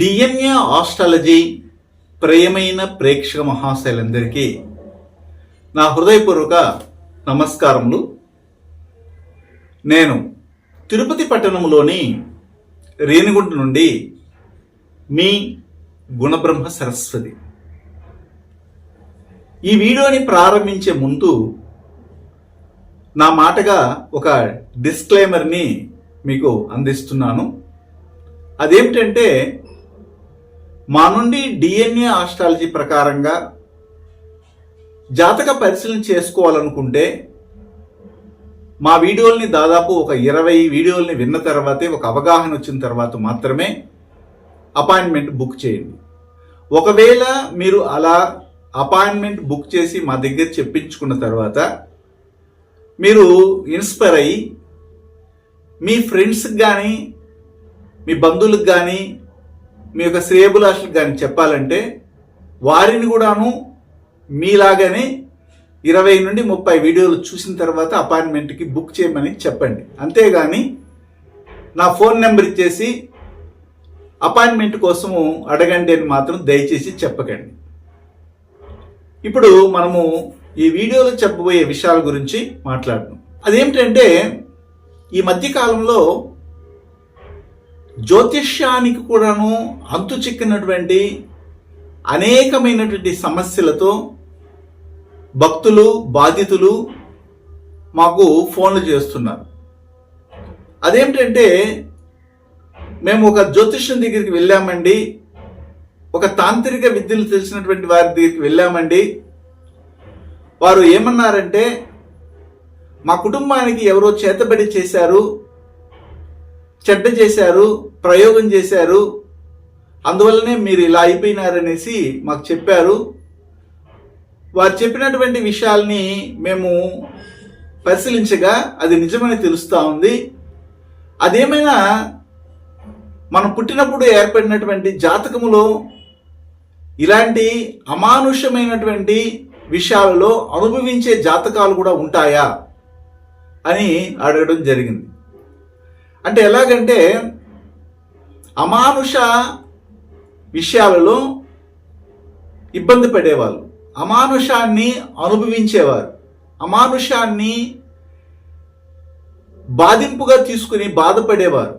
DNA astrology ప్రియమైన ప్రేక్షక మహాశైలందరికీ నా హృదయపూర్వక నమస్కారములు. నేను తిరుపతి పట్టణంలోని రేణిగుంట నుండి మీ గుణబ్రహ్మ సరస్వతి. ఈ వీడియోని ప్రారంభించే ముందు నా మాటగా ఒక డిస్క్లైమర్ని మీకు అందిస్తున్నాను. అదేమిటంటే మా నుండి డిఎన్ఏ ఆస్ట్రాలజీ ప్రకారంగా జాతక పరిశీలన చేసుకోవాలనుకుంటే మా వీడియోల్ని దాదాపు ఒక ఇరవై వీడియోల్ని విన్న తర్వాతే ఒక అవగాహన వచ్చిన తర్వాత మాత్రమే అపాయింట్మెంట్ బుక్ చేయండి. ఒకవేళ మీరు అలా అపాయింట్మెంట్ బుక్ చేసి మా దగ్గర చెప్పించుకున్న తర్వాత మీరు ఇన్స్పైర్ అయ్యి మీ ఫ్రెండ్స్కి కానీ మీ బంధువులకు కానీ మీ యొక్క శ్రేయబులాషులకు కానీ చెప్పాలంటే వారిని కూడాను మీలాగానే ఇరవై నుండి ముప్పై వీడియోలు చూసిన తర్వాత అపాయింట్మెంట్కి బుక్ చేయమని చెప్పండి. అంతేగాని నా ఫోన్ నెంబర్ ఇచ్చేసి అపాయింట్మెంట్ కోసము అడగండి అని మాత్రం దయచేసి చెప్పకండి. ఇప్పుడు మనము ఈ వీడియోలో చెప్పబోయే విషయాల గురించి మాట్లాడదాం అదేమిటంటే ఈ మధ్యకాలంలో జ్యోతిష్యానికి కూడాను అంతు చిక్కినటువంటి అనేకమైనటువంటి సమస్యలతో భక్తులు బాధితులు మాకు ఫోన్లు చేస్తున్నారు. అదేమిటంటే మేము ఒక జ్యోతిష్యం దగ్గరికి వెళ్ళామండి. ఒక తాంత్రిక విద్యలు తెలిసినటువంటి వారి దగ్గరికి వెళ్ళామండి. వారు ఏమన్నారంటే మా కుటుంబానికి ఎవరో చేతబడి చేశారు. చెడ్డ చేశారు ప్రయోగం చేశారు అందువల్లనే మీరు ఇలా అయిపోయినారనేసి మాకు చెప్పారు. వారు చెప్పినటువంటి విషయాల్ని మేము పరిశీలించగా అది నిజమని తెలుస్తూ ఉంది. అదేమైనా మనం పుట్టినప్పుడు ఏర్పడినటువంటి జాతకములో ఇలాంటి అమానుషమైనటువంటి విషయాలలో అనుభవించే జాతకాలు కూడా ఉంటాయా అని అడగడం జరిగింది. అంటే ఎలాగంటే అమానుష విషయాలలో ఇబ్బంది పడేవాళ్ళు. అమానుషాన్ని అనుభవించేవారు. అమానుషాన్ని బాధింపుగా తీసుకుని బాధపడేవారు.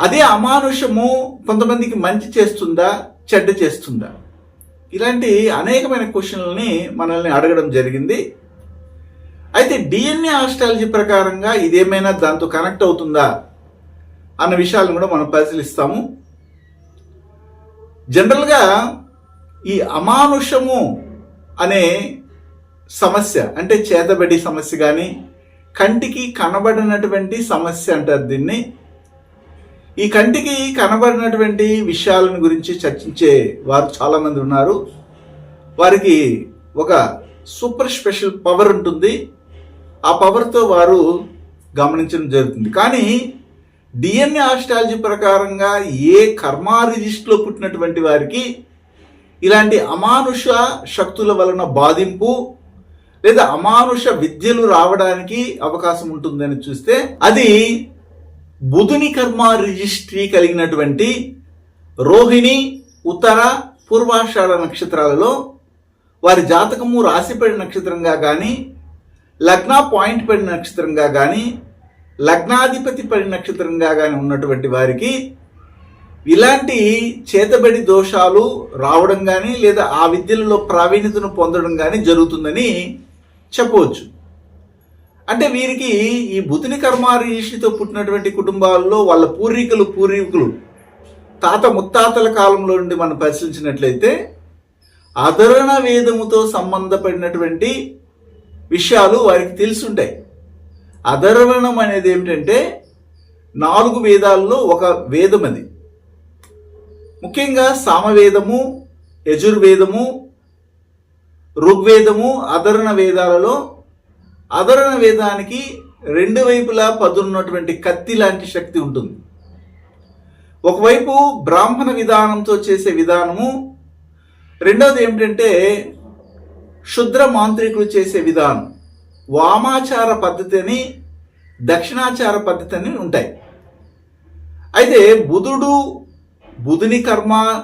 అదే అమానుషము కొంతమందికి మంచి చేస్తుందా చెడ్డ చేస్తుందా? ఇలాంటి అనేకమైన క్వశ్చన్లని మనల్ని అడగడం జరిగింది. అయితే డిఎన్ఏ ఆస్ట్రాలజీ ప్రకారంగా ఇదేమైనా దాంతో కనెక్ట్ అవుతుందా అన్న విషయాలను కూడా మనం పరిశీలిస్తాము. జనరల్గా ఈ అమానుషము అనే సమస్య అంటే చేతబడి సమస్య కానీ కంటికి కనబడినటువంటి సమస్య అంటారు దీన్ని. ఈ కంటికి కనబడినటువంటి విషయాలను గురించి చర్చించే వారు చాలామంది ఉన్నారు. వారికి ఒక సూపర్ స్పెషల్ పవర్ ఉంటుంది. ఆ పవర్తో వారు గమనించడం జరుగుతుంది. కానీ డిఎన్ఏ ఆస్ట్రాలజీ ప్రకారంగా ఏ కర్మా రిజిస్ట్లో పుట్టినటువంటి వారికి ఇలాంటి అమానుష శక్తుల వలన బాధింపు లేదా అమానుష విద్యలు రావడానికి అవకాశం ఉంటుందని చూస్తే అది బుధుని కర్మ రిజిస్ట్రీ కలిగినటువంటి రోహిణి ఉత్తర పూర్వాషాఢ నక్షత్రాలలో వారి జాతకము రాశిపడి నక్షత్రంగా కానీ లగ్న పాయింట్ పడిన నక్షత్రంగా కానీ లగ్నాధిపతి పడి నక్షత్రంగా కానీ ఉన్నటువంటి వారికి ఇలాంటి చేతబడి దోషాలు రావడం కానీ లేదా ఆ విద్యలలో ప్రావీణ్యతను పొందడం కానీ జరుగుతుందని చెప్పవచ్చు. అంటే వీరికి ఈ బుధుని కర్మారీషితో పుట్టినటువంటి కుటుంబాల్లో వాళ్ళ పూర్వీకులు పూర్వీకులు తాత ముత్తాతల కాలంలో నుండి మనం పరిశీలించినట్లయితే అధరణ వేదముతో సంబంధపడినటువంటి విషయాలు వారికి తెలుసుంటాయి. అధర్వణం అనేది ఏమిటంటే నాలుగు వేదాల్లో ఒక వేదం అది. ముఖ్యంగా సామవేదము యజుర్వేదము ఋగ్వేదము అధరణ వేదాలలో అధరణ వేదానికి రెండు వైపులా పదున్నటువంటి కత్తి లాంటి శక్తి ఉంటుంది. ఒకవైపు బ్రాహ్మణ విధానంతో చేసే విధానము రెండవది ఏమిటంటే శుద్ర మాంత్రికులు చేసే విధానం. వామాచార పద్ధతి అని దక్షిణాచార పద్ధతి అని ఉంటాయి. అయితే బుధుడు బుధుని కర్మ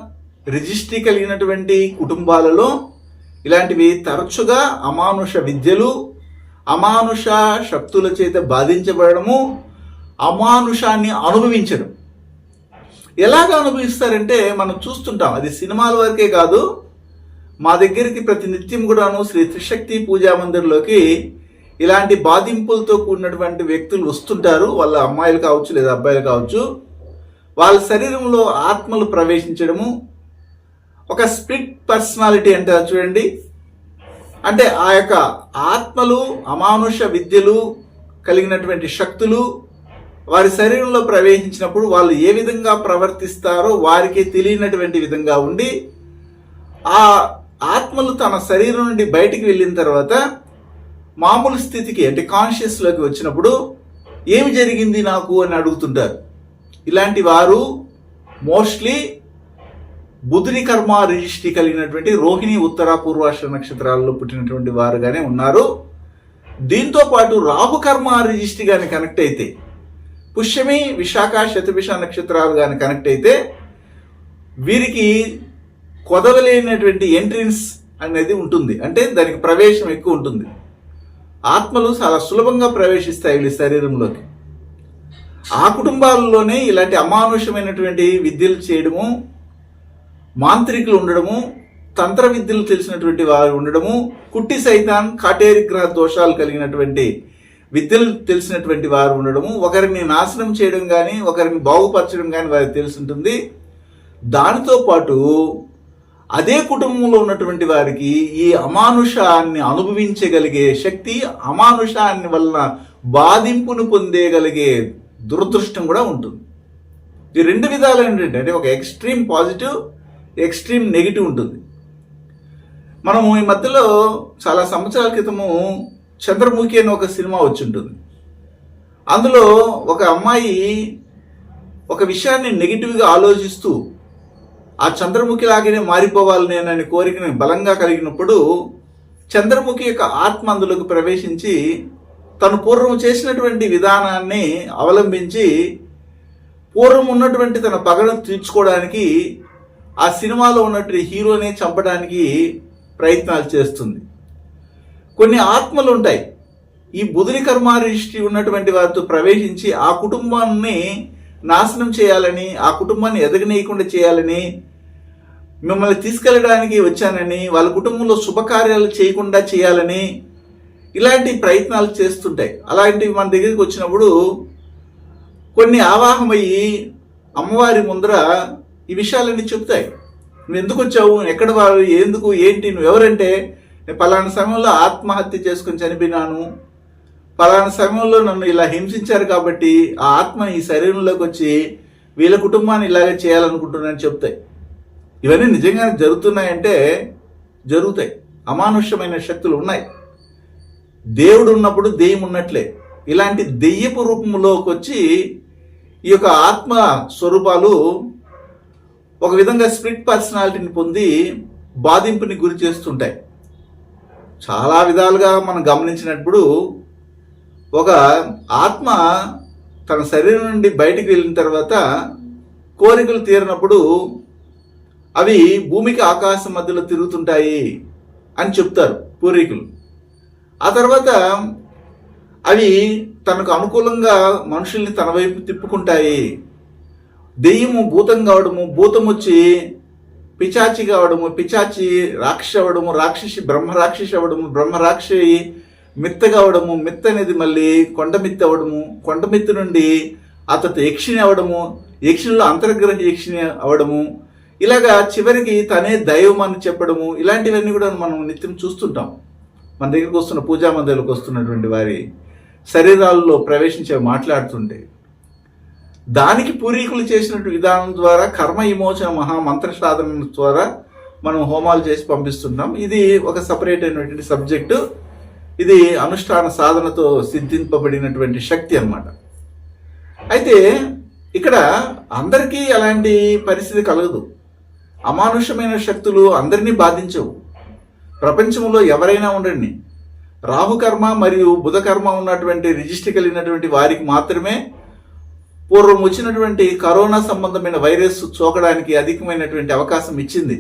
రిజిస్ట్రీ కలిగినటువంటి కుటుంబాలలో ఇలాంటివి తరచుగా అమానుష విద్యలు అమానుష శక్తుల చేత బాధించబడము అమానుషాన్ని అనుభవించడం. ఎలాగ అనుభవిస్తారంటే మనం చూస్తుంటాం అది సినిమాల వరకే కాదు మా దగ్గరికి ప్రతి నిత్యం కూడాను శ్రీ త్రిశక్తి పూజా మందిర్లోకి ఇలాంటి బాధింపులతో కూడినటువంటి వ్యక్తులు వస్తుంటారు. వాళ్ళ అమ్మాయిలు కావచ్చు లేదా అబ్బాయిలు కావచ్చు. వాళ్ళ శరీరంలో ఆత్మలు ప్రవేశించడము. ఒక స్ప్లిట్ పర్సనాలిటీ అంటారు చూడండి. అంటే ఆ యొక్క ఆత్మలు అమానుష విద్యలు కలిగినటువంటి శక్తులు వారి శరీరంలో ప్రవేశించినప్పుడు వాళ్ళు ఏ విధంగా ప్రవర్తిస్తారో వారికి తెలియనటువంటి విధంగా ఉండి ఆ ఆత్మలు తన శరీరం నుండి బయటికి వెళ్ళిన తర్వాత మామూలు స్థితికి అంటే కాన్షియస్లోకి వచ్చినప్పుడు ఏమి జరిగింది నాకు అని అడుగుతుంటారు. ఇలాంటి వారు మోస్ట్లీ బుధుని కర్మ రిజిస్ట్రీ కలిగినటువంటి రోహిణి ఉత్తర పూర్వాష నక్షత్రాల్లో పుట్టినటువంటి వారుగానే ఉన్నారు. దీంతో పాటు రాహు కర్మ రిజిస్ట్రీ కానీ కనెక్ట్ అయితే పుష్యమి విశాఖ శతభిష నక్షత్రాలు కానీ కనెక్ట్ అయితే వీరికి కొదవలేనటువంటి ఎంట్రీన్స్ అనేది ఉంటుంది. అంటే దానికి ప్రవేశం ఎక్కువ ఉంటుంది. ఆత్మలు చాలా సులభంగా ప్రవేశిస్తాయి వీళ్ళ శరీరంలోకి. ఆ కుటుంబాలలోనే ఇలాంటి అమానుషమైనటువంటి విద్యలు చేయడము మాంత్రికులు ఉండడము తంత్ర విద్యలు తెలిసినటువంటి వారు ఉండడము కుట్టి సైతాన్ కాటేరి గ్రహ దోషాలు కలిగినటువంటి విద్యలు తెలిసినటువంటి వారు ఉండడము ఒకరిని నాశనం చేయడం కానీ ఒకరిని బాగుపరచడం కానీ వారికి తెలిసి ఉంటుంది. దానితో పాటు అదే కుటుంబంలో ఉన్నటువంటి వారికి ఈ అమానుషాన్ని అనుభవించగలిగే శక్తి అమానుషాన్ని వలన బాధింపును పొందేగలిగే దురదృష్టం కూడా ఉంటుంది. ఈ రెండు విధాలు ఏంటంటే అంటే ఒక ఎక్స్ట్రీమ్ పాజిటివ్ ఎక్స్ట్రీమ్ నెగిటివ్ ఉంటుంది. మనము ఈ మధ్యలో చాలా సంవత్సరాల క్రితము చంద్రముఖి అని ఒక సినిమా వచ్చి ఉంటుంది అందులో ఒక అమ్మాయి ఒక విషయాన్ని నెగిటివ్గా ఆలోచిస్తూ ఆ చంద్రముఖి లాగానే మారిపోవాలి నేనని కోరికని బలంగా కలిగినప్పుడు చంద్రముఖి యొక్క ఆత్మ అందులోకి ప్రవేశించి తను పూర్వం చేసినటువంటి విధానాన్ని అవలంబించి పూర్వం ఉన్నటువంటి తన పగను తీర్చుకోవడానికి ఆ సినిమాలో ఉన్నటువంటి హీరోని చంపడానికి ప్రయత్నాలు చేస్తుంది. కొన్ని ఆత్మలు ఉంటాయి. ఈ బుధుని కర్మారిష్టి ఉన్నటువంటి వారితో ప్రవేశించి ఆ కుటుంబాన్ని నాశనం చేయాలని ఆ కుటుంబాన్ని ఎదగనీయకుండా చేయాలని మిమ్మల్ని తీసుకెళ్ళడానికి వచ్చానని వాళ్ళ కుటుంబంలో శుభకార్యాలు చేయకుండా చేయాలని ఇలాంటి ప్రయత్నాలు చేస్తుంటాయి. అలాంటివి మన దగ్గరికి వచ్చినప్పుడు కొన్ని ఆవాహమయ్యి అమ్మవారి ముందర ఈ విషయాలన్నీ చెప్తాయి నువ్వు ఎందుకు వచ్చావు? ఎక్కడ వారు? ఎందుకు? ఏంటి? నువ్వు ఎవరంటే నేను పలానా సమయంలో ఆత్మహత్య చేసుకుని చనిపోయినాను. పలానా సమయంలో నన్ను ఇలా హింసించారు కాబట్టి ఆ ఆత్మ ఈ శరీరంలోకి వచ్చి వీళ్ళ కుటుంబాన్ని ఇలాగే చేయాలనుకుంటున్నానని చెప్తాయి. ఇవన్నీ నిజంగానే జరుగుతున్నాయంటే జరుగుతాయి. అమానుష్యమైన శక్తులు ఉన్నాయి. దేవుడు ఉన్నప్పుడు దెయ్యం ఉన్నట్లే. ఇలాంటి దెయ్యపు రూపంలోకి వచ్చి ఈ యొక్క ఆత్మ స్వరూపాలు ఒక విధంగా స్ప్లిట్ పర్సనాలిటీని పొంది బాధింపుని గురి చేస్తుంటాయి. చాలా విధాలుగా మనం గమనించినప్పుడు ఒక ఆత్మ తన శరీరం నుండి బయటికి వెళ్ళిన తర్వాత కోరికలు తీరినప్పుడు అవి భూమికి ఆకాశం మధ్యలో తిరుగుతుంటాయి అని చెప్తారు పూర్వీకులు. ఆ తర్వాత అవి తనకు అనుకూలంగా మనుషుల్ని తన వైపు తిప్పుకుంటాయి. దెయ్యము భూతం కావడము భూతం వచ్చి పిచాచి కావడము పిచాచి రాక్షసి అవ్వడము రాక్షసి బ్రహ్మ రాక్షసి అవ్వడము బ్రహ్మ రాక్షసి మిత్త కావడము మిత్త అనేది మళ్ళీ కొండ మిత్త అవ్వడము కొండ మిత్త నుండి అతను యక్షిని అవ్వడము యక్షిణిలో అంతర్గ్రహ యక్షిని అవ్వడము ఇలాగా చివరికి తనే దైవం అని చెప్పడము ఇలాంటివన్నీ కూడా మనం నిత్యం చూస్తుంటాం. మన దగ్గరికి వస్తున్న పూజా మందిరాలకు వస్తున్నటువంటి వారి శరీరాల్లో ప్రవేశించే మాట్లాడుతుంటే దానికి పూర్వీకులు చేసినట్టు విధానం ద్వారా కర్మ విమోచన మహా మంత్ర సాధన ద్వారా మనం హోమాలు చేసి పంపిస్తున్నాం ఇది ఒక సపరేట్ అయినటువంటి సబ్జెక్టు ఇది అనుష్ఠాన సాధనతో సిద్ధింపబడినటువంటి శక్తి అన్నమాట. అయితే ఇక్కడ అందరికీ అలాంటి పరిస్థితి కలగదు. అమానుషమైన శక్తులు అందరినీ బాధించవు. ప్రపంచంలో ఎవరైనా ఉండండి. రాహుకర్మ మరియు బుధకర్మ ఉన్నటువంటి రిజిస్టర్ కలిగినటువంటి వారికి మాత్రమే పూర్వం వచ్చినటువంటి కరోనా సంబంధమైన వైరస్ సోకడానికి అధికమైనటువంటి అవకాశం ఇచ్చింది.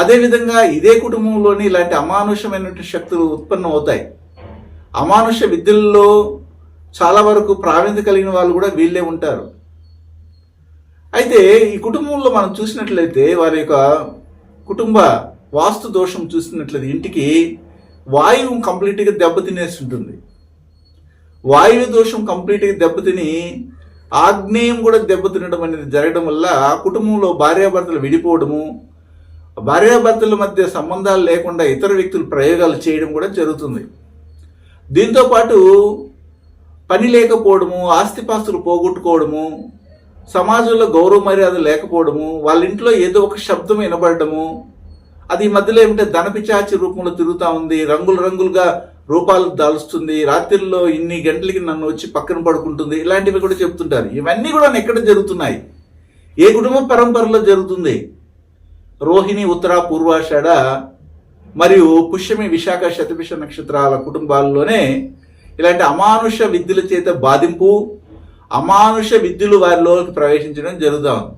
అదేవిధంగా ఇదే కుటుంబంలోని ఇలాంటి అమానుషమైనటువంటి శక్తులు ఉత్పన్నం అవుతాయి అమానుష విద్యల్లో చాలా వరకు ప్రావీణ్యత కలిగిన వాళ్ళు కూడా వీళ్ళే ఉంటారు. అయితే ఈ కుటుంబంలో మనం చూసినట్లయితే వారి యొక్క కుటుంబ వాస్తు దోషం చూసినట్లయితే ఇంటికి వాయువు కంప్లీట్గా దెబ్బతినేసి ఉంటుంది వాయువు దోషం కంప్లీట్గా దెబ్బతిని ఆగ్నేయం కూడా దెబ్బతినడం అనేది జరగడం వల్ల కుటుంబంలో భార్యాభర్తలు విడిపోవడము భార్యాభర్తల మధ్య సంబంధాలు లేకుండా ఇతర వ్యక్తులు ప్రయోగాలు చేయడం కూడా జరుగుతుంది. దీంతో పాటు పని లేకపోవడము ఆస్తిపాస్తులు పోగొట్టుకోవడము సమాజంలో గౌరవ మర్యాద లేకపోవడము వాళ్ళ ఇంట్లో ఏదో ఒక శబ్దం వినబడము అది ఈ మధ్యలో ఏమిటంటే ధనపిచాచి రూపంలో తిరుగుతూ ఉంది రంగులు రంగులుగా రూపాలు దాలుస్తుంది రాత్రిలో ఇన్ని గంటలకి నన్ను వచ్చి పక్కన పడుకుంటుంది ఇలాంటివి కూడా చెప్తుంటారు. ఇవన్నీ కూడా ఎక్కడ జరుగుతున్నాయి? ఏ కుటుంబ పరంపరలో జరుగుతుంది? రోహిణి ఉత్తర పూర్వాషాఢ మరియు పుష్యమి విశాఖ శతభిష నక్షత్రాల కుటుంబాల్లోనే ఇలాంటి అమానుష విద్యల చేత బాధింపు అమానుష విద్యలు వారిలోకి ప్రవేశించడం జరుగుతాం ఉంది.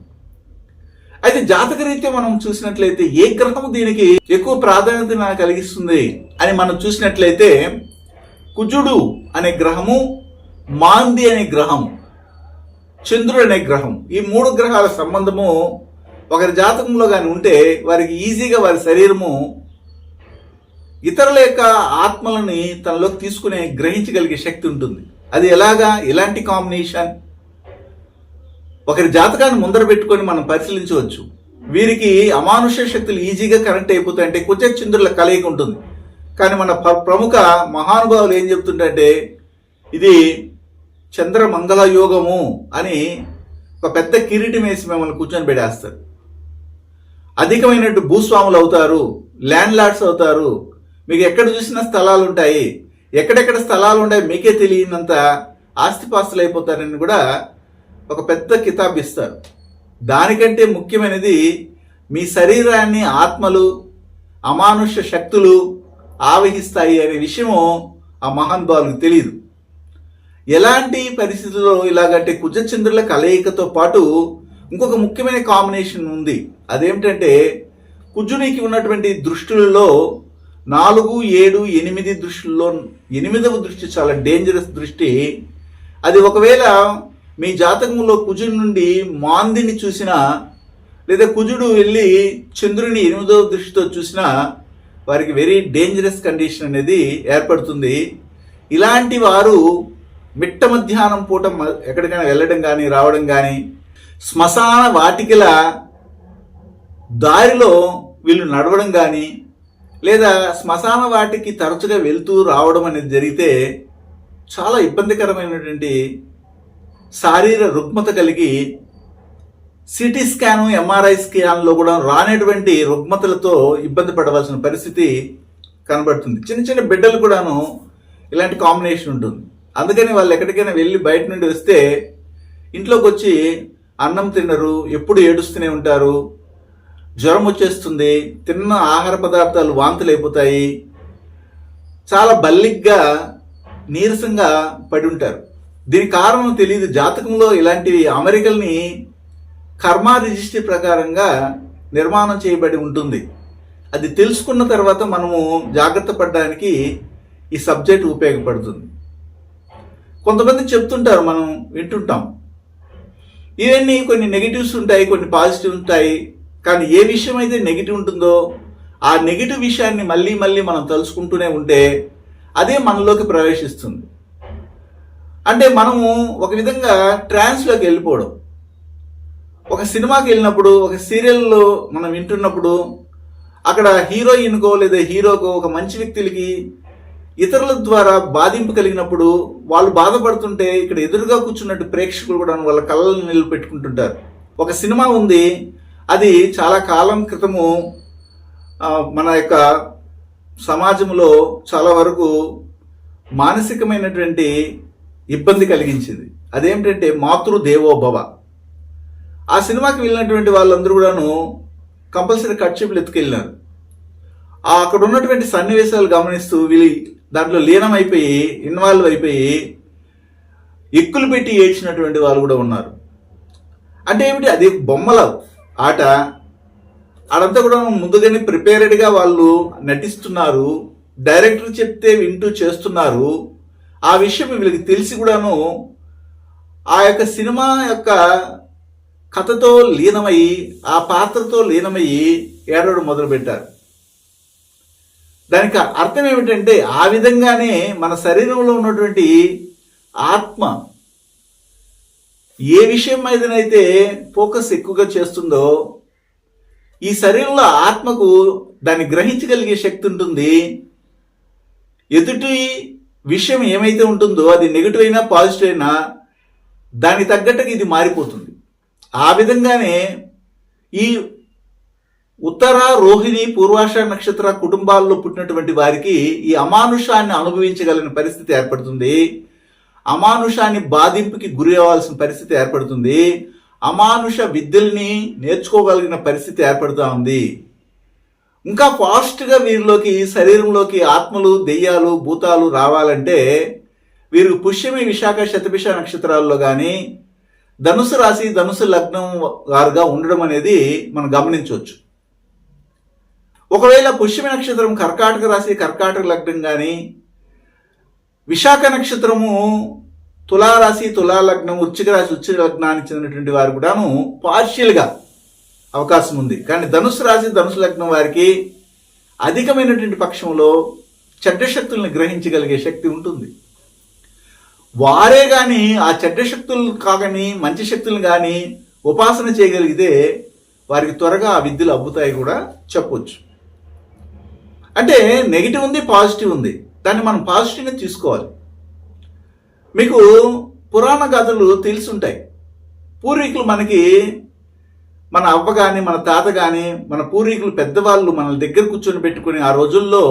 అయితే జాతకరీత్యా మనం చూసినట్లయితే ఏ గ్రహం దీనికి ఎక్కువ ప్రాధాన్యత కలిగిస్తుంది అని మనం చూసినట్లయితే కుజుడు అనే గ్రహము మాంది అనే గ్రహం చంద్రుడు అనే గ్రహం ఈ మూడు గ్రహాల సంబంధము ఒకరి జాతకంలో కానీ ఉంటే వారికి ఈజీగా వారి శరీరము ఇతరుల యొక్క ఆత్మలని తనలోకి తీసుకునే గ్రహించగలిగే శక్తి ఉంటుంది. అది ఎలాగా? ఎలాంటి కాంబినేషన్ ఒకరి జాతకాన్ని ముందర పెట్టుకొని మనం పరిశీలించవచ్చు. వీరికి అమానుష శక్తులు ఈజీగా కనెక్ట్ అయిపోతాయి అంటే కుచ చంద్రుల కలయిక ఉంటుంది. కానీ మన ప్ర- ప్రముఖ మహానుభావులు ఏం చెప్తుంటే ఇది చంద్ర మంగళ యోగము అని ఒక పెద్ద కిరీటం వేసి మిమ్మల్ని కూర్చొని పెడేస్తారు. అధికమైనట్టు భూస్వాములు అవుతారు ల్యాండ్ లార్డ్స్ అవుతారు. మీకు ఎక్కడ చూసినా స్థలాలు ఉంటాయి ఎక్కడెక్కడ స్థలాలు ఉంటాయి మీకే తెలియనంత ఆస్తిపాస్తులు అయిపోతారని కూడా ఒక పెద్ద కితాబ్ ఇస్తారు. దానికంటే ముఖ్యమైనది మీ శరీరాన్ని ఆత్మలు అమానుష్య శక్తులు ఆవహిస్తాయి అనే విషయము ఆ మహానుభావులకు తెలియదు ఎలాంటి పరిస్థితుల్లో ఇలాగంటే కుజచంద్రుల కలయికతో పాటు ఇంకొక ముఖ్యమైన కాంబినేషన్ ఉంది. అదేమిటంటే కుజునికి ఉన్నటువంటి దృష్టిలలో నాలుగు ఏడు ఎనిమిది దృష్టిలో ఎనిమిదవ దృష్టి చాలా డేంజరస్ దృష్టి. అది ఒకవేళ మీ జాతకంలో కుజుడి నుండి మాందిని చూసినా లేదా కుజుడు వెళ్ళి చంద్రుని ఎనిమిదవ దృష్టితో చూసినా వారికి వెరీ డేంజరస్ కండిషన్ అనేది ఏర్పడుతుంది. ఇలాంటి వారు మిట్ట మధ్యాహ్నం పూట మ- ఎక్కడికైనా వెళ్ళడం కానీ రావడం కానీ శ్మశాన వాటికల దారిలో వీళ్ళు నడవడం కానీ లేదా శ్మశాన వాటికి తరచుగా వెళ్తూ రావడం అనేది జరిగితే చాలా ఇబ్బందికరమైనటువంటి శారీర రుగ్మత కలిగి సిటీ స్కాన్ ఎంఆర్ఐ స్కాన్లో కూడా రానటువంటి రుగ్మతలతో ఇబ్బంది పడవలసిన పరిస్థితి కనబడుతుంది. చిన్న చిన్న బిడ్డలు కూడాను ఇలాంటి కాంబినేషన్ ఉంటుంది. అందుకని వాళ్ళు ఎక్కడికైనా వెళ్ళి బయట నుండి వస్తే ఇంట్లోకి వచ్చి అన్నం తినరు ఎప్పుడు ఏడుస్తూనే ఉంటారు. జ్వరం వచ్చేస్తుంది తిన్న ఆహార పదార్థాలు వాంతులు అయిపోతాయి చాలా బల్లిగ్గా నీరసంగా పడి ఉంటారు. దీని కారణం తెలియదు. జాతకంలో ఇలాంటివి అమెరికల్ని కర్మ రిజిస్ట్రీ ప్రకారంగా నిర్మాణం చేయబడి ఉంటుంది. అది తెలుసుకున్న తర్వాత మనము జాగ్రత్త పడడానికి ఈ సబ్జెక్ట్ ఉపయోగపడుతుంది. కొంతమంది చెప్తుంటారు మనం వింటుంటాం. ఇవన్నీ కొన్ని నెగిటివ్స్ ఉంటాయి కొన్ని పాజిటివ్ ఉంటాయి. కానీ ఏ విషయం అయితే నెగిటివ్ ఉంటుందో ఆ నెగిటివ్ విషయాన్ని మళ్ళీ మళ్ళీ మనం తలుచుకుంటూనే ఉంటే అదే మనలోకి ప్రవేశిస్తుంది. అంటే మనము ఒక విధంగా ట్రాన్స్లోకి వెళ్ళిపోవడం. ఒక సినిమాకి వెళ్ళినప్పుడు ఒక సీరియల్లో మనం వింటున్నప్పుడు అక్కడ హీరోయిన్కో లేదా హీరోకో ఒక మంచి వ్యక్తులకి ఇతరుల ద్వారా బాధింపు కలిగినప్పుడు వాళ్ళు బాధపడుతుంటే ఇక్కడ ఎదురుగా కూర్చున్నట్టు ప్రేక్షకులు కూడా వాళ్ళ కళ్ళని నిలబెట్టుకుంటుంటారు. ఒక సినిమా ఉంది అది చాలా కాలం క్రితము మన యొక్క సమాజంలో చాలా వరకు మానసికమైనటువంటి ఇబ్బంది కలిగించింది. అదేమిటంటే మాతృదేవోభవ. ఆ సినిమాకి వెళ్ళినటువంటి వాళ్ళందరూ కూడాను కంపల్సరీ కట్చిపులు ఎత్తుకెళ్ళినారు. ఆ అక్కడ ఉన్నటువంటి సన్నివేశాలు గమనిస్తూ వీళ్ళు దాంట్లో లీనమైపోయి ఇన్వాల్వ్ అయిపోయి ఎక్కులు పెట్టి ఏడ్చినటువంటి వాళ్ళు కూడా ఉన్నారు. అంటే ఏమిటి? అది బొమ్మల ఆట. ఆడంతా కూడా ముందుగానే ప్రిపేర్డ్గా వాళ్ళు నటిస్తున్నారు. డైరెక్టర్ చెప్తే వింటూ చేస్తున్నారు. ఆ విషయం వీళ్ళకి తెలిసి కూడాను ఆ యొక్క సినిమా యొక్క కథతో లీనమయ్యి ఆ పాత్రతో లీనమయ్యి ఏడవడం మొదలుపెట్టారు. దానికి అర్థం ఏమిటంటే ఆ విధంగానే మన శరీరంలో ఉన్నటువంటి ఆత్మ ఏ విషయం మీదనైతే ఫోకస్ ఎక్కువగా చేస్తుందో ఈ శరీరంలో ఆత్మకు దాన్ని గ్రహించగలిగే శక్తి ఉంటుంది. ఎదుటి విషయం ఏమైతే ఉంటుందో అది నెగిటివ్ అయినా పాజిటివ్ అయినా దానికి తగ్గట్టుగా ఇది మారిపోతుంది. ఆ విధంగానే ఈ ఉత్తర రోహిణి పూర్వాష నక్షత్ర కుటుంబాల్లో పుట్టినటువంటి వారికి ఈ అమానుషాన్ని అనుభవించగలిగిన పరిస్థితి ఏర్పడుతుంది. అమానుషాన్ని బాధింపుకి గురి అవ్వాల్సిన పరిస్థితి ఏర్పడుతుంది. అమానుష విద్యల్ని నేర్చుకోగలిగిన పరిస్థితి ఏర్పడుతూ ఉంది. ఇంకా ఫాస్ట్గా వీరిలోకి శరీరంలోకి ఆత్మలు దెయ్యాలు భూతాలు రావాలంటే వీరు పుష్యమి విశాఖ శతభిష నక్షత్రాల్లో కానీ ధనుసు రాశి ధనుసు లగ్నం వారుగా ఉండడం అనేది మనం గమనించవచ్చు. ఒకవేళ పుష్యమి నక్షత్రం కర్కాటక రాశి కర్కాటక లగ్నం కానీ విశాఖ నక్షత్రము తులారాశి తులాలగ్నం లగ్నం రాశి వృచ్చిక లగ్నానికి చెందినటువంటి వారు కూడాను పార్షియల్గా అవకాశం ఉంది. కానీ ధనుసు రాశి ధనుసు లగ్నం వారికి అధికమైనటువంటి పక్షంలో చెడ్డ శక్తుల్ని గ్రహించగలిగే శక్తి ఉంటుంది. వారే కానీ ఆ చెడ్డ శక్తులు కాగని మంచి శక్తులను కానీ ఉపాసన చేయగలిగితే వారికి త్వరగా ఆ విద్యలు అబ్బుతాయి కూడా చెప్పొచ్చు. అంటే నెగిటివ్ ఉంది పాజిటివ్ ఉంది. దాన్ని మనం పాజిటివ్గా తీసుకోవాలి. మీకు పురాణ గాథలు తెలుసుంటాయి. పూర్వీకులు మనకి మన అవ్వ కానీ మన తాత కానీ మన పూర్వీకులు పెద్దవాళ్ళు మన దగ్గర కూర్చొని పెట్టుకుని ఆ రోజుల్లో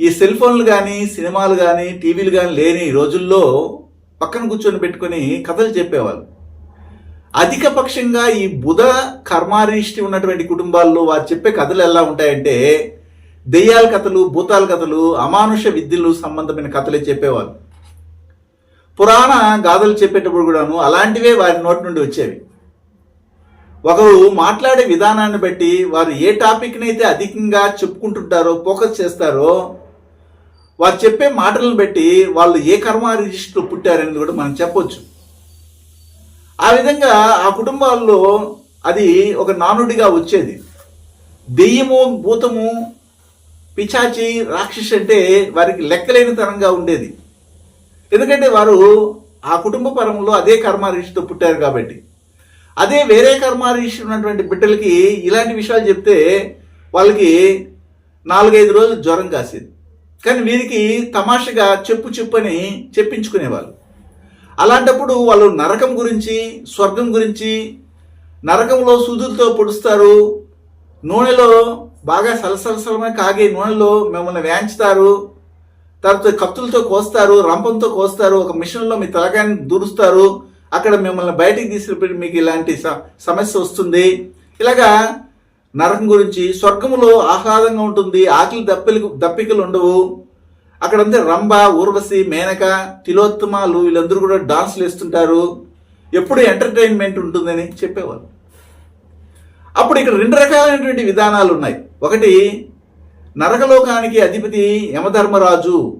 ఈ సెల్ ఫోన్లు కానీ సినిమాలు కానీ టీవీలు కానీ లేని ఈ రోజుల్లో పక్కన కూర్చొని పెట్టుకొని కథలు చెప్పేవాళ్ళు. అధిక పక్షంగా ఈ బుధ కర్మారిష్టి ఉన్నటువంటి కుటుంబాల్లో వారు చెప్పే కథలు ఎలా ఉంటాయంటే దెయ్యాల కథలు భూతాల కథలు అమానుష విద్యలు సంబంధమైన కథలే చెప్పేవారు పురాణ గాథలు చెప్పేటప్పుడు కూడాను అలాంటివే వారి నోటి నుండి వచ్చేవి. ఒకరు మాట్లాడే విధానాన్ని బట్టి వారు ఏ టాపిక్ని అయితే అధికంగా చెప్పుకుంటుంటారో ఫోకస్ చేస్తారో వారు చెప్పే మాటలను బట్టి వాళ్ళు ఏ కర్మ రిజిస్టర్ పుట్టారనేది కూడా మనం చెప్పొచ్చు. ఆ విధంగా ఆ కుటుంబాల్లో అది ఒక నానుడిగా వచ్చేది. దెయ్యము భూతము పిచాచి రాక్షసి అంటే వారికి లెక్కలేని తరంగా ఉండేది. ఎందుకంటే వారు ఆ కుటుంబ పరంలో అదే కర్మారీషితో పుట్టారు కాబట్టి. అదే వేరే కర్మారీషి ఉన్నటువంటి బిడ్డలకి ఇలాంటి విషయాలు చెప్తే వాళ్ళకి నాలుగైదు రోజులు జ్వరం కాసేది. కానీ వీరికి తమాషగా చెప్పు చెప్పు అని చెప్పించుకునేవాళ్ళు. అలాంటప్పుడు వాళ్ళు నరకం గురించి స్వర్గం గురించి నరకంలో సూదులతో పొడుస్తారు నూనెలో బాగా సలసలసలమై కాగే నూనెలో మిమ్మల్ని వేంచుతారు తర్వాత కత్తులతో కోస్తారు రంపంతో కోస్తారు ఒక మిషన్లో మీ తలకాయని దూరుస్తారు. అక్కడ మిమ్మల్ని బయటికి తీసుకెళ్ళి మీకు ఇలాంటి స- సమస్య వస్తుంది. ఇలాగా నరకం గురించి స్వర్గములో ఆహ్లాదంగా ఉంటుంది ఆకలి దప్పలు దప్పికలు ఉండవు. అక్కడంతా రంభ ఊర్వశి మేనక తిలోత్తమాలు వీళ్ళందరూ కూడా డాన్సులు వేస్తుంటారు. ఎప్పుడు ఎంటర్టైన్మెంట్ ఉంటుందని చెప్పేవాళ్ళు. అప్పుడు ఇక్కడ రెండు రకాలైనటువంటి విధానాలు ఉన్నాయి. ఒకటి నరకలోకానికి అధిపతి యమధర్మరాజు.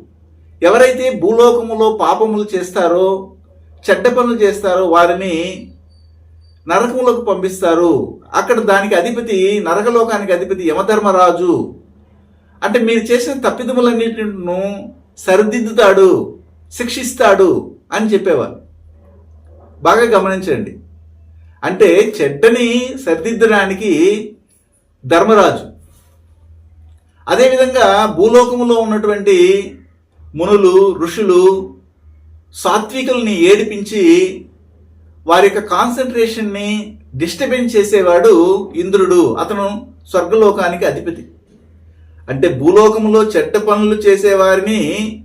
ఎవరైతే భూలోకములో పాపములు చేస్తారో చెడ్డ పనులు చేస్తారో వారిని నరకములకు పంపిస్తారు. అక్కడ దానికి అధిపతి నరకలోకానికి అధిపతి యమధర్మరాజు. అంటే మీరు చేసిన తప్పిదములన్నిటిను సరిదిద్దుతాడు శిక్షిస్తాడు అని చెప్పేవారు. బాగా గమనించండి. అంటే చెడ్డని సరిదిద్దడానికి ధర్మరాజు. అదేవిధంగా భూలోకములో ఉన్నటువంటి మునులు ఋషులు సాత్వికుల్ని ఏడిపించి వారి యొక్క కాన్సన్ట్రేషన్ని డిస్టర్బెన్స్ చేసేవాడు ఇంద్రుడు. అతను స్వర్గలోకానికి అధిపతి. అంటే భూలోకంలో చెడ్డ పనులు చేసేవారిని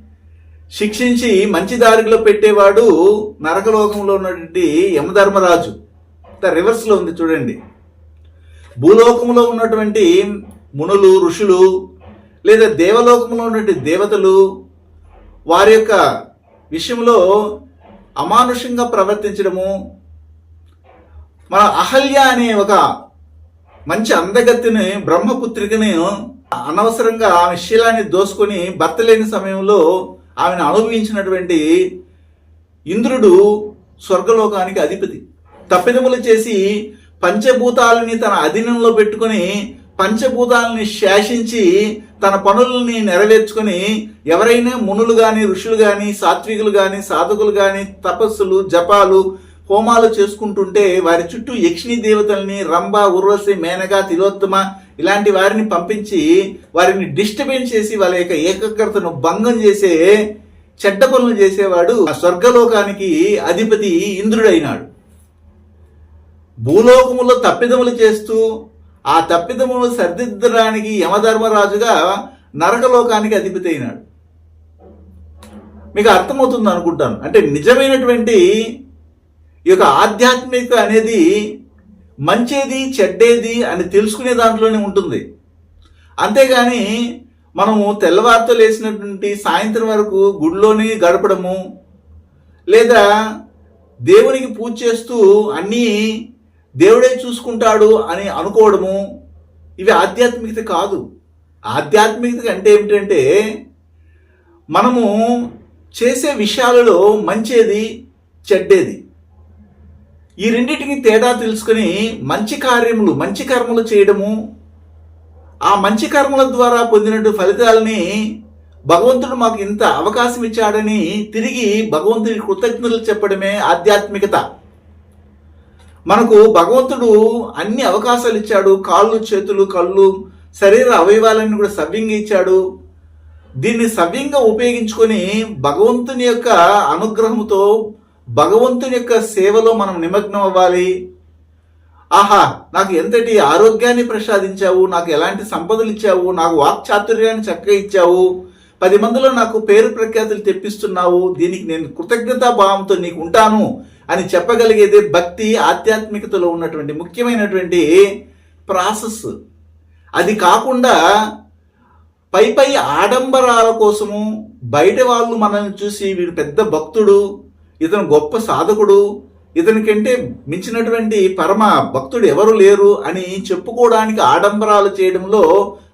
శిక్షించి మంచి దారిలో పెట్టేవాడు నరకలోకంలో ఉన్నటువంటి యమధర్మరాజు. రివర్స్లో ఉంది చూడండి. భూలోకంలో ఉన్నటువంటి మునులు ఋషులు లేదా దేవలోకంలో ఉన్నటువంటి దేవతలు వారి యొక్క విషయంలో అమానుషంగా ప్రవర్తించడము మన అహల్య అనే ఒక మంచి అందగత్తిని బ్రహ్మపుత్రికని అనవసరంగా ఆమె శీలాన్ని దోసుకొని భర్త లేని సమయంలో ఆమెను అనుభవించినటువంటి ఇంద్రుడు స్వర్గలోకానికి అధిపతి. తప్పిదములు చేసి పంచభూతాలని తన అధీనంలో పెట్టుకొని పంచభూతాలని శాసించి తన పనులని నెరవేర్చుకొని ఎవరైనా మునులు కానీ ఋషులు కానీ సాత్వికులు కానీ సాధకులు కానీ తపస్సులు జపాలు హోమాలు చేసుకుంటుంటే వారి చుట్టూ యక్షిణీ దేవతల్ని రంభ ఉర్వశి మేనగా తిలోత్తమ ఇలాంటి వారిని పంపించి వారిని డిస్టర్బెన్స్ చేసి వాళ్ళ యొక్క ఏకాగ్రతను భంగం చేసే చెడ్డ పనులు చేసేవాడు ఆ స్వర్గలోకానికి అధిపతి ఇంద్రుడైనాడు. భూలోకములో తప్పిదములు చేస్తూ ఆ తప్పిదములు సరిదిద్దడానికి యమధర్మరాజుగా నరకలోకానికి అధిపతి అయినాడు మీకు అర్థమవుతుంది అనుకుంటాను. అంటే నిజమైనటువంటి ఈ యొక్క ఆధ్యాత్మిక అనేది మంచేది చెడ్డేది అని తెలుసుకునే దాంట్లోనే ఉంటుంది. అంతేగాని మనము తెల్లవారితో లేచినటువంటి సాయంత్రం వరకు గుడిలోనే గడపడము లేదా దేవునికి పూజ చేస్తూ అన్నీ దేవుడే చూసుకుంటాడు అని అనుకోవడము ఇవి ఆధ్యాత్మికత కాదు. ఆధ్యాత్మికత అంటే ఏమిటంటే మనము చేసే విషయాలలో మంచేది చెడ్డేది. ఈ రెండింటికి తేడా తెలుసుకుని మంచి కార్యములు మంచి కర్మలు చేయడము ఆ మంచి కర్మల ద్వారా పొందినట్టు ఫలితాలని భగవంతుడు మాకు ఇంత అవకాశం ఇచ్చాడని తిరిగి భగవంతుడి కృతజ్ఞతలు చెప్పడమే ఆధ్యాత్మికత. మనకు భగవంతుడు అన్ని అవకాశాలు ఇచ్చాడు. కాళ్ళు చేతులు కళ్ళు శరీర అవయవాలన్నీ కూడా సవ్యంగా ఇచ్చాడు. దీన్ని సవ్యంగా ఉపయోగించుకొని భగవంతుని యొక్క అనుగ్రహంతో భగవంతుని యొక్క సేవలో మనం నిమగ్నం అవ్వాలి. ఆహా నాకు ఎంతటి ఆరోగ్యాన్ని ప్రసాదించావు నాకు ఎలాంటి సంపదలు ఇచ్చావు నాకు వాక్చాతుర్యాన్ని చక్కగా ఇచ్చావు పది మందిలో నాకు పేరు ప్రఖ్యాతులు తెప్పిస్తున్నావు దీనికి నేను కృతజ్ఞతా భావంతో నీకు ఉంటాను. అని చెప్పగలిగేది భక్తి ఆధ్యాత్మికతలో ఉన్నటువంటి ముఖ్యమైనటువంటి ప్రాసెస్. అది కాకుండా పై పై ఆడంబరాల కోసము బయట వాళ్ళు మనల్ని చూసి వీడు పెద్ద భక్తుడు ఇతను గొప్ప సాధకుడు ఇతనికంటే మించినటువంటి పరమ భక్తుడు ఎవరు లేరు అని చెప్పుకోవడానికి ఆడంబరాలు చేయడంలో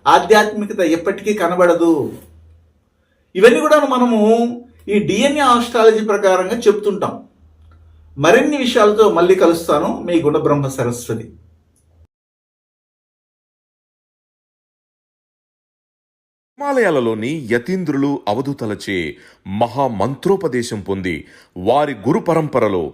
ఆధ్యాత్మికత ఎప్పటికీ కనబడదు. ఇవన్నీ కూడా మనము ఈ డిఎన్ఏ ఆస్ట్రాలజీ ప్రకారంగా చెప్తుంటాం. మరిన్ని విషయాలతో మళ్ళీ కలుస్తాను. మీ గుణబ్రహ్మ సరస్వతి. హిమాలయాలలోని యతీంద్రులు అవధూతలచే మహామంత్రోపదేశం పొంది వారి గురు పరంపరలో